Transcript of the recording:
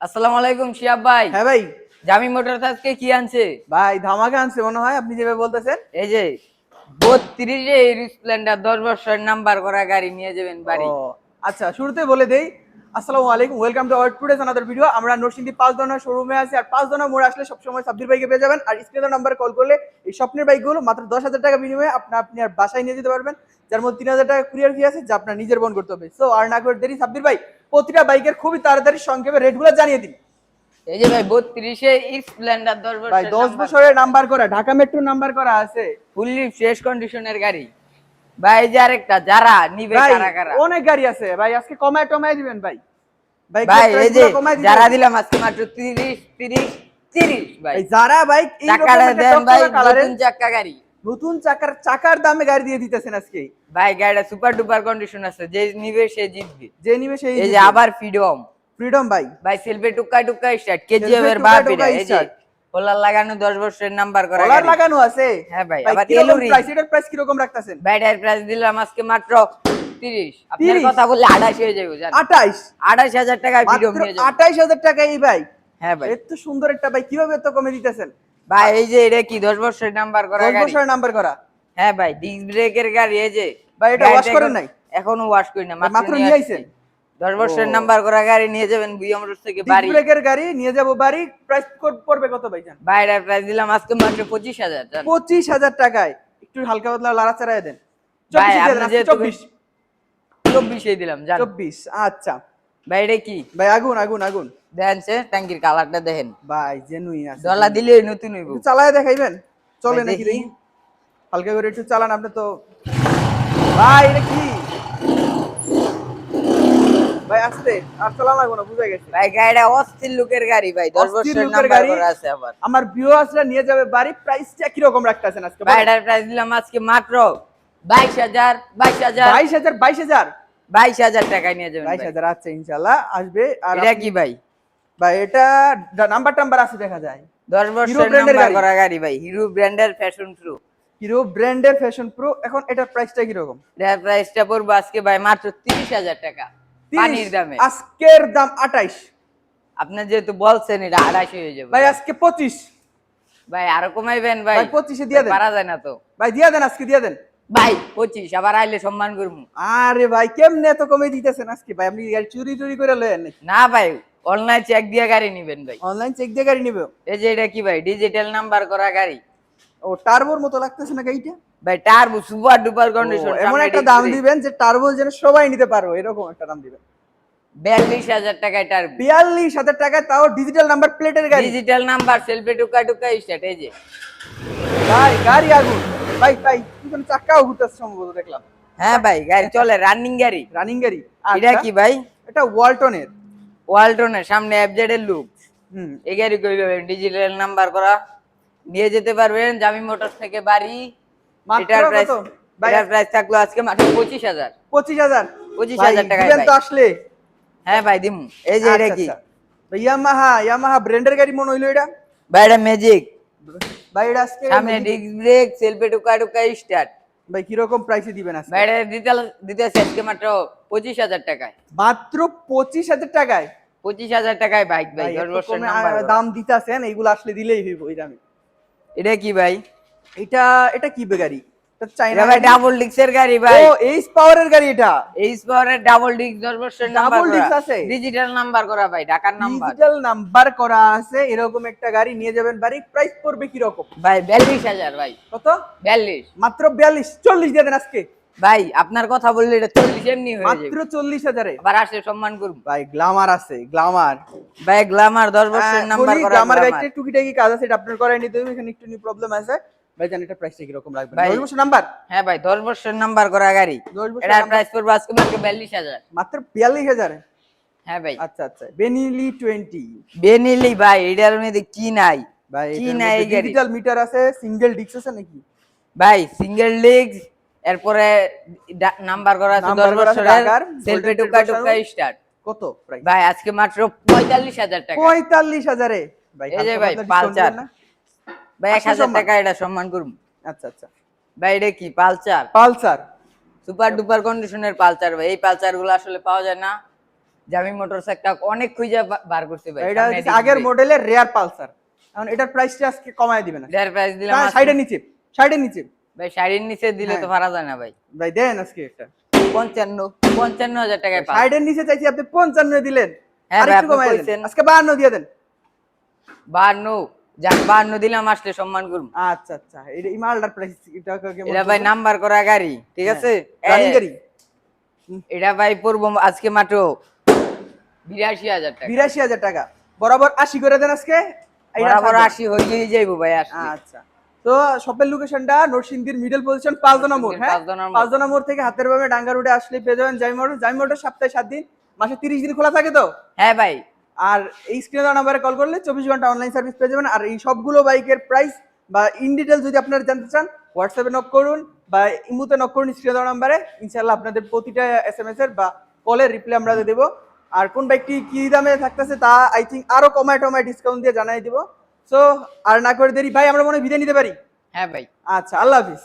আসসালামু আলাইকুম শিয়াব ভাই। হ্যাঁ ভাই। জামি মোটর আজকে কি আনছে? ভাই ধামাকা আনছে মনে হয় আপনি যেভাবে বলতেছেন। এই যে বত্রিশে স্প্লেন্ডার দশ বছরের নাম্বার করা গাড়ি নিয়ে যাবেন বাড়ি। আচ্ছা শুরুতে বলে দেই আসসালামু আলাইকুম welcome to our today's another video আমরা নরসিংদী পাঁচ দোনা শোরুমে আছি আর পাঁচ দোনা মোড় আসলে সবসময় সাব্বির বাইকে পেয়ে যাবেন। আর স্ক্রিনের নাম্বার কল করলে এই স্বপ্নের বাইকগুলো মাত্র দশ হাজার টাকা বিনিময়ে আপনার আপনি আর বাসায় নিয়ে যেতে পারবেন। যার মধ্যে তিন হাজার টাকা কুরিয়ার ফি আছে যা আপনার নিজের বন করতে হবে। সো আর না করে দেরি সাব্বির ভাই প্রতিটা বাইকের খুবই তাড়াতাড়ি সংক্ষেপে রেটগুলো জানিয়ে দিন। এই যে ভাই বত্রিশে স্প্লেন্ডার দশ বছর দশ বছরের নাম্বার করা ঢাকা মেট্রো নাম্বার করা আছে। ফুললি ফ্রেশ কন্ডিশনের গাড়ি। ভাই এই যে আরেকটা যারা নিবে কারা কারা? অনেক গাড়ি আছে। ভাই আজকে কমায় টমায় দিবেন ভাই। ভাই এই যে যারা দিলাম আজকে মাত্র তিরিশ তিরিশ তিরিশ ভাই। যারা বাইক এই দেন ভাই নতুন চাক্কা গাড়ি। নতুন চাকার চাকার দামে গাড়ি দিয়ে দিতেছেন আজকে। ভাই গাড়িটা সুপার ডুপার কন্ডিশন আছে। যে নিবে সে জিতবে। যে নিবে সেই এই যে আবার ফ্রিডম ফ্রিডম ভাই। ভাই সেলফি টুকা টুকা স্টার্ট কেজিএফ এর বাপ এই যে হোলার লাগানো 10 বছরের নাম্বার করা কলার লাগানো আছে? হ্যাঁ ভাই, ভাই আবার এলুরি। প্রাইস এটার প্রাইস কি রকম রাখতাছেন? ব্যাটার প্রাইস দিলাম আজকে মাত্র 30 আপনার কথা বললে 28 হয়ে যাবে জান 28 28000 টাকা ভিডিও নিয়ে যাবে। 28000 টাকা এই ভাই? হ্যাঁ ভাই। এত সুন্দর একটা ভাই কীভাবে এত কমে দিতেছেন? ভাই এই যে এটা কি 10 বছরের নাম্বার করা 10 বছরের নাম্বার করা? হ্যাঁ ভাই ডিস্ক ব্রেকের গাড়ি এই যে। ভাই, এটা wash করেন নাই? এখনও ওয়াশ করি না মাত্র নিয়ে আইছেন? 10 বছরের নাম্বার করা গাড়ি নিয়ে যাবেন মোটরস থেকে বাড়ি। ব্রেকের গাড়ি নিয়ে যাব বাড়ি প্রাইস পড়বে কত ভাই জান প্রাইস দিলাম আজকে মাত্র 25000 জান। 25000 টাকায়। একটু হালকা পাতলা লাড়া দেন। ভাই, 24 দিয়ে আপনি দেন, আজকে যেহেতু 24 24 এই দিলাম জান। 24 আচ্ছা। ভাই এটা কি? ভাই আগুন আগুন আগুন। দেখেন সে ট্যাঙ্কির কালারটা দেখেন। ভাই জেনুইন আছে। ডলা দিলে নতুন হইব। চালায় দেখাইবেন? চলে নাকি হালকা করে একটু চালান আপনি তো ভাই এটা কি? ভাই আস্তে আর লাগবো না বুঝে গেছি। ভাই গাড়িটা অস্থির লুকের গাড়ি ভাই 10 অস্থির বছরের লুকের গাড়ি। আছে আবার। আমার ভিউয়ার্সরা নিয়ে যাবে বাড়ি প্রাইসটা কি রকম রাখতেছেন আজকে? ভাই এটার প্রাইস দিলাম আজকে মাত্র 22000 22000 বাইশ হাজার। বাইশ হাজার 22000 টাকায় নিয়ে যাবেন বাইশ ভাই। হাজার আচ্ছা ইনশাল্লাহ আসবে। আর এটা কি ভাই? ভাই এটা নাম্বার টাম্বার আছে দেখা যায়। 10 বছরের brand নাম্বার গাড়ি। করা গাড়ি ভাই হিরো ব্র্যান্ডের ফ্যাশন প্রো হিরো ব্র্যান্ডের ফ্যাশন প্রো এখন এটার প্রাইসটা কি রকম এটার প্রাইসটা পড়বে আজকে ভাই মাত্র 30000 টাকা। পানির দামে। আজকের দাম আঠাইশ। আপনি যেহেতু বলছেন এটা 28 হয়ে যাবে। ভাই আজকে পঁচিশ। ভাই আরও কমাইবেন ভাই। ভাই 25 এ দিয়ে দেন। পারা যায় না তো। ভাই দিয়া দেন আজকে দিয়া দেন। ভাই 25 আবার আইলে সম্মান করব। আরে ভাই কেমনে এত কমে দিতেছেন আজকে? ভাই আপনি গাড়ি চুরি চুরি করে লয়েন না ভাই অনলাইন চেক দিয়ে গাড়ি নিবেন ভাই। অনলাইন চেক দিয়ে গাড়ি নিবে এই যে এটা কি ভাই ডিজিটাল নাম্বার করা গাড়ি? ও টার্বোর মতো লাগতেছে না গাড়িটা ভাই টার্বো সুপার ডুপার কন্ডিশন এমন একটা দাম দিবেন যে টার্বো যেন সবাই নিতে পারো এরকম একটা দাম দিবেন। বিয়াল্লিশ হাজার টাকায় টার্বো। বিয়াল্লিশ হাজার টাকায় তাও ডিজিটাল নাম্বার প্লেটের গাড়ি। ডিজিটাল নাম্বার সেলফি টুকা টুকা স্টার্ট এই যে। ভাই গাড়ি আগুন। ভাই ভাই পিছনে চাক্কাও ঘুরতেছে সম্ভবত দেখলাম। হ্যাঁ ভাই গাড়ি চলে রানিং গাড়ি। রানিং গাড়ি। এটা কি ভাই? এটা ওয়ালটনের ওয়ালটনের সামনে এর লুক হুম। এই গাড়ি কই ডিজিটাল নাম্বার করা। নিয়ে যেতে পারবেন জামি মোটরস থেকে বাড়ি। এটার প্রাইস এটার প্রাইস থাকল আজকে মাত্র পঁচিশ হাজার। পঁচিশ হাজার? 25,000 টাকায় দিবেন তো আসলে। হ্যাঁ ভাই দিমু। এই যে এটা আচ্ছা, কি? আচ্ছা। ইয়ামাহা ইয়ামাহা ব্র্যান্ডের গাড়ি মনে হইল এটা? ভাই এটা ম্যাজিক ভাই এটা আজকে সামনে ডিস্ক ব্রেক সেলফি টুকা টুকা স্টার্ট ভাই কীরকম প্রাইসে দিবেন আজকে? ভাই এটা দিতে দিতে আজকে মাত্র পঁচিশ হাজার টাকায়। মাত্র পঁচিশ হাজার টাকায়? পঁচিশ হাজার টাকায় বাইক ভাই দাম দিতেছেন এইগুলো আসলে দিলেই হইব এই দামে। এটা কি ভাই? এটা এটা কি বেগারি চাইনা ভাই ডাবল ডিক্সের গাড়ি ভাই। ও এইচ পাওয়ারের গাড়ি এটা। এইচ পাওয়ারের ডাবল ডিক্স নাম্বার Double disc আছে? ডিজিটাল নাম্বার করা ভাই ঢাকার নাম্বার ডিজিটাল নাম্বার করা আছে এরকম একটা গাড়ি নিয়ে যাবেন বাড়ি। প্রাইস পড়বে কি রকম ভাই বিয়াল্লিশ হাজার ভাই। কত? বিয়াল্লিশ। মাত্র বিয়াল্লিশ চল্লিশ দিয়ে দেন আজকে। ভাই আপনার কথা বললে এটা চল্লিশ এমনি হয়ে যাবে। মাত্র চল্লিশ হাজারে। আবার আসে সম্মান করুন। ভাই গ্লামার আছে গ্লামার ভাই গ্লামার দশ বছর নাম্বার করা গ্লামার Glamour। গাড়িটা টুকিটাকি কাজ আছে এটা আপনার করাই নিতে হবে এখানে একটু প্রবলেম আছে। ভাই জানেন এটা প্রাইসটা কীরকম লাগবে? ভাই। দশ বছর নাম্বার হ্যাঁ ভাই দশ বছর নাম্বার করা গাড়ি। number, প্রাইস পড়বে আজকে মাত্র বিয়াল্লিশ হাজার। মাত্র বিয়াল্লিশ হাজার? হ্যাঁ ভাই। আচ্ছা আচ্ছা বেনিলি টোয়েন্টি বেনিলি ভাই এটার মধ্যে কি নাই? ভাই কি নাই ডিজিটাল মিটার আছে সিঙ্গেল ডিস্ক আছে নাকি? ভাই সিঙ্গেল লিগ এরপরে নাম্বার করা আছে Number দশ করা আছে বছরের সেলফি টুকা টুকা স্টার্ট কত প্রাইস ভাই আজকে মাত্র পঁয়তাল্লিশ হাজার টাকা। পঁয়তাল্লিশ হাজারে? ভাই এই যে ভাই, পালচার। ভাই এক আসল হাজার সম্মান। টাকা এটা সম্মান করুন। আচ্ছা আচ্ছা। ভাই এটা কি পালচার পালসার। সুপার ডুপার কন্ডিশনের পালচার ভাই। এই পালচারগুলো আসলে পাওয়া যায় না। জামি মোটরস একটা অনেক খুঁজে বার করছে ভাই এটা হচ্ছে আগের মডেলের রেয়ার পালসার। এখন এটার প্রাইসটা আজকে কমায় দিবেন দেড় প্রাইস দিলাম। সাইডের নিচে সাইডের নিচে। ভাই শাড়ির নিচে দিলে তো হ্যাঁ। পারা যায় না ভাই। ভাই দেন আজকে একটা। পঞ্চান্ন পঞ্চান্ন হাজার টাকায় সাইডের নিচে চাইছি আপনি পঞ্চান্ন দিলেন। হ্যাঁ ভাই, আপনি কইছেন। আজকে বাহান্ন দিয়ে দেন। বাহান্ন যাক বাহান্ন দিলাম আসলে সম্মান করুন আচ্ছা আচ্ছা এটা এই প্রাইস এটা এটা ভাই নাম্বার করা গাড়ি ঠিক আছে? রানিং গাড়ি। এটা ভাই আজকে মাত্র বিরাশি হাজার টাকা। বিরাশি হাজার টাকা। বরাবর আশি করে দেন আজকে। বরাবর হয়ে যাইবো ভাই আচ্ছা। তো শপের লোকেশনটা নরসিংদীর মিডল পজিশন পাঁচদনা মোড় হ্যাঁ? পাঁচদনা মোড়। মোড় থেকে হাতের বামে ডাঙ্গা রোডে আসলে পেয়ে যাবেন জামি মোটর জামি মোটর সপ্তাহে সাত দিন মাসে তিরিশ দিন খোলা থাকে তো? হ্যাঁ ভাই। আর এই স্ক্রিনে নাম্বারে কল করলে চব্বিশ ঘণ্টা অনলাইন সার্ভিস পেয়ে যাবেন। আর এই সবগুলো বাইকের প্রাইস বা ইন ডিটেল যদি আপনারা জানতে চান হোয়াটসঅ্যাপে নক করুন বা ইমুতে নক করুন স্ক্রিনে দেওয়া নাম্বারে ইনশাল্লাহ আপনাদের প্রতিটা এস এম এস এর বা কলের রিপ্লাই আমরা দেবো। আর কোন বাইকটি কি দামে থাকতেছে তা আই থিঙ্ক আরও কমায় টমায় ডিসকাউন্ট দিয়ে জানাই দিব। সো আর না করে দেরি ভাই আমরা মনে হয় বিদায় নিতে পারি। হ্যাঁ ভাই। আচ্ছা আল্লাহ হাফিজ।